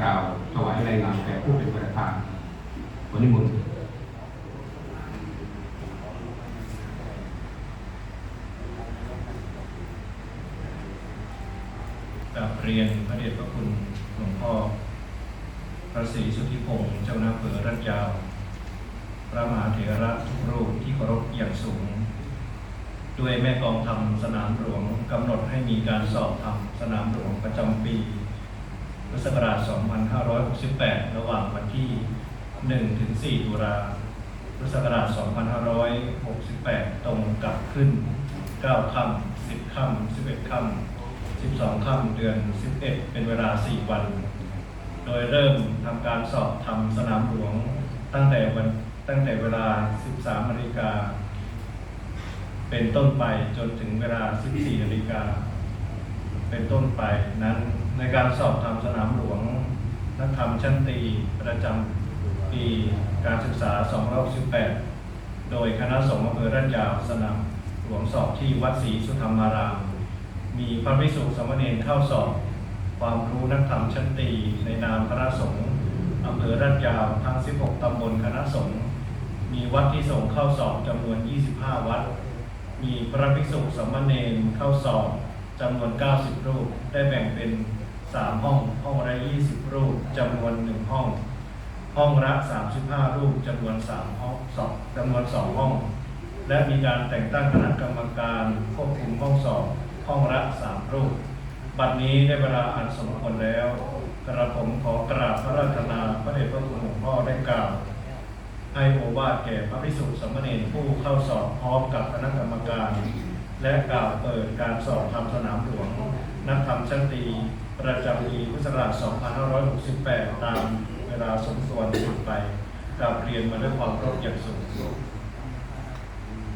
กล่าวถวายรายงานแก่ผู้เป็นประธานวันนี้มนกราบเรียนพระเดชพระคุณหลวงพ่อพระศรีสุทธิพงศ์เจ้าหน้าเผือรัชยาวพระมหาเถระทุกรูปที่เคารพอย่างสูง ด้วยแม่กองธรรมสนามหลวงกำหนดให้มีการสอบธรรมสนามหลวงประจำปี พุทธศักราช 2568 ระหว่างวันที่ 1 ถึง 4 ตุลาพุทธศักราช 2568 ตรงกับขึ้น 9 ค่ำ 10 ค่ำ 11 ค่ำ 12 ค่ำ เดือน 11 เป็นเวลา 4 วัน โดยเริ่มทำการสอบทำสนามหลวงตั้งแต่วันตั้งแต่เวลา 13นาฬิกาเป็นต้นไปจนถึงเวลา 14นาฬิกา เป็นต้นไปนั้นในการสอบทำสนามหลวงนักธรรมชั้นตีประจำปีการศึกษา 2568 โดยคณะสงฆ์อำเภอรัตยาวสนามหลวงสอบที่วัดศรีสุธรรมาราม มีพระภิกษุสมณรเข้าสอบ ความรู้นักธรรมชั้นตีในนามคณะสงฆ์อำเภอรัตยาวทั้ง 16 ตำบลคณะสงฆ์มีวัดที่ส่งเข้าสอบจำนวน 25 วัด มีพระภิกษุสมเณรเข้าสอบ จำนวน 90 รูป ได้แบ่งเป็น 3 ห้อง ห้องละ20 รูปจำนวน 1 ห้อง ห้องละ 35 รูปจำนวน3ห้องสอบจำนวน 2 ห้อง และมีการแต่งตั้งคณะกรรมการควบคุมห้องสอบ ห้องละ 3 รูป บัดนี้ได้เวลาอันสมควรแล้ว กระผมขอกราบพระราชนาพระเดชพระคุณหลวงพ่อได้กล่าวให้โอวาทแก่พระภิกษุสมณรผู้เข้าสอบพร้อมกับคณะกรรมการ และกล่าวเปิดการสอบทำสนามหลวง นักธรรมชั้นตีประจำปีพุทธศักราช 2568 ตามเวลาสมควรสุดไปกราบเรียนมาด้วยความเคารพอย่างสูง